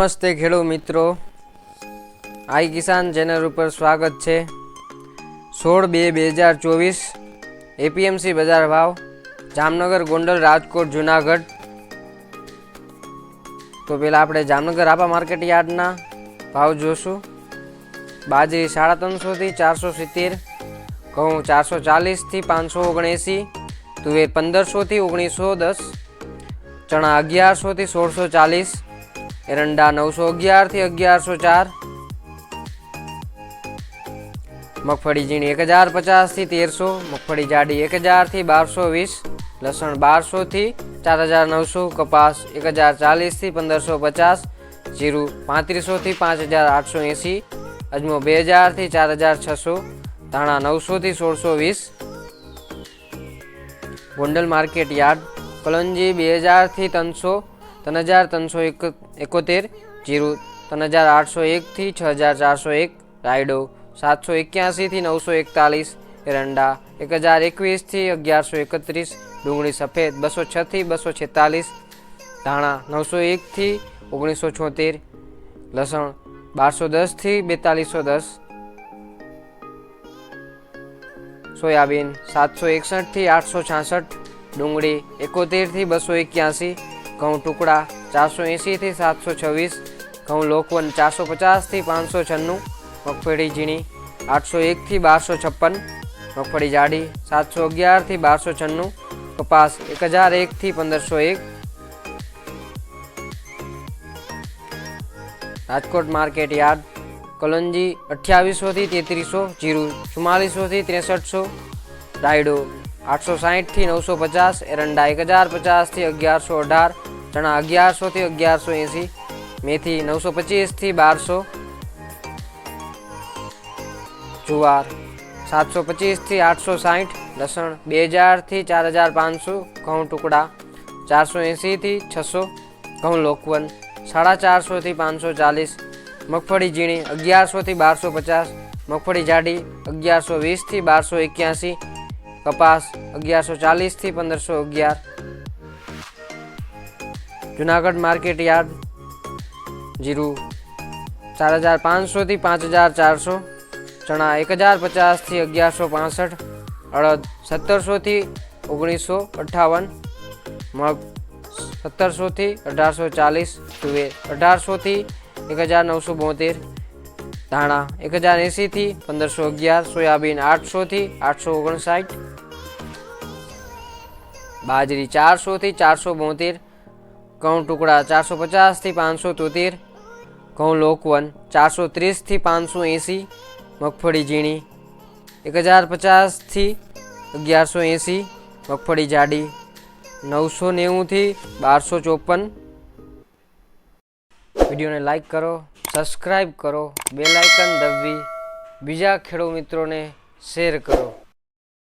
નમસ્તે ખેડૂત મિત્રો. આઈ કિસાન ચેનલ ઉપર સ્વાગત છે. સોળ બે બે હજાર ચોવીસ એપીએમસી બજાર ભાવ, જામનગર, ગોંડલ, રાજકોટ, જુનાગઢ. તો પહેલાં આપણે જામનગર આપા માર્કેટ યાર્ડના ભાવ જોશું. બાજરી સાડા ત્રણસોથી ચારસો સિત્તેર, ઘઉં ચારસો ચાલીસથી પાંચસો ઓગણએંસી, તુવેર પંદરસોથી ઓગણીસો દસ, ચણા અગિયારસોથી સોળસો ચાલીસ એરંડા નવસો અગિયારથી અગિયારસો ચાર. મગફળી ઝીણી એક હજાર પચાસથી તેરસો, મગફળી જાડી એક હજારથી બારસો વીસ, લસણ બારસોથી ચાર હજાર નવસો, કપાસ એક હજાર ચાલીસથી પંદરસો પચાસ, જીરું પાંત્રીસોથી પાંચ હજાર આઠસો એંસી, અજમો બે હજારથી ચાર હજાર છસો, ધાણા નવસોથી સોળસો વીસ. ગોંડલ માર્કેટ યાર્ડ કલંજી બે હજારથી ત્રણસો ત્રણ હજાર ત્રણસો એક એકોતેર, જીરું ત્રણ હજાર આઠસો એકથી છ હજાર ચારસો એક, રાયડો સાતસો એક્યાસીથી નવસો એકતાલીસ, એરંડા એક હજાર એકવીસથી અગિયારસો એકત્રીસ, ડુંગળી સફેદ બસો છથી બસો છેતાલીસ, ધાણા નવસો એકથી ઓગણીસો છોતેર, લસણ બારસો દસથી બેતાલીસો દસ, સોયાબીન સાતસો એકસઠથી આઠસો છાસઠ, ડુંગળી એકોતેરથી બસો એક્યાસી ઘઉં ટુકડા ચારસો એંશીથી સાતસો છવ્વીસ, ઘઉં લોકવન ચારસો પચાસથી પાંચસો છન્નું, મગફળી ઝીણી આઠસો એકથી બારસો છપ્પન, મગફળી જાડી સાતસો અગિયારથી બારસો છન્નું, કપાસ એક હજાર એકથી પંદરસો એક. રાજકોટ માર્કેટ યાર્ડ, કલંજી અઠ્યાવીસોથી તેત્રીસો, જીરું ચુમ્માલીસોથી ત્રેસઠસો રાયડો આઠસો સાહીઠથી નવસો પચાસ, એરંડા એક હજાર પચાસથી અગિયારસો અઢાર ચણા અગિયારસોથી અગિયારસો એંસી, મેથી નવસો પચીસથી બારસો, જુવાર સાતસો પચીસથી આઠસો સાહીઠ લસણ બે હજારથી ચાર હજાર પાંચસો, ઘઉં ટુકડા ચારસો એંસીથી છસો, ઘઉં લોકવન સાડા ચારસોથી પાંચસો ચાલીસ, મગફળી ઝીણી અગિયારસોથી બારસો પચાસ, મગફળી જાડી અગિયારસો વીસથી બારસો એક્યાસી, કપાસ અગિયારસો ચાલીસથી પંદરસો અગિયાર જુનાગઢ માર્કેટ યાર્ડ, જીરું, ચાર હજાર પાંચસોથી પાંચ હજાર ચારસો, ચણા એક હજાર પચાસથી અગિયારસો પાસઠ, અડદ સત્તરસોથી ઓગણીસો અઠ્ઠાવન, મગ સત્તરસોથી અઢારસો ચાલીસ, તુવેર અઢારસોથી એક હજાર નવસો બોતેર, ધાણા એક હજાર એંસીથી પંદરસો અગિયાર, સોયાબીન આઠસોથી આઠસો ઓગણસાઠ, બાજરી ચારસોથી ચારસો બોતેર ઘઉં ટુકડા ચારસો પચાસથી પાંચસો તોતેર, ઘઉં લોકવન ચારસો ત્રીસથી પાંચસો એંસી, મગફળી ઝીણી એક હજાર પચાસથી અગિયારસો એંસી, મગફળી જાડી નવસો નેવુંથી બારસો ચોપન. વિડીયોને લાઈક કરો, સબસ્ક્રાઈબ કરો બેલાઇકન દબવી, બીજા ખેડૂત મિત્રોને શેર કરો.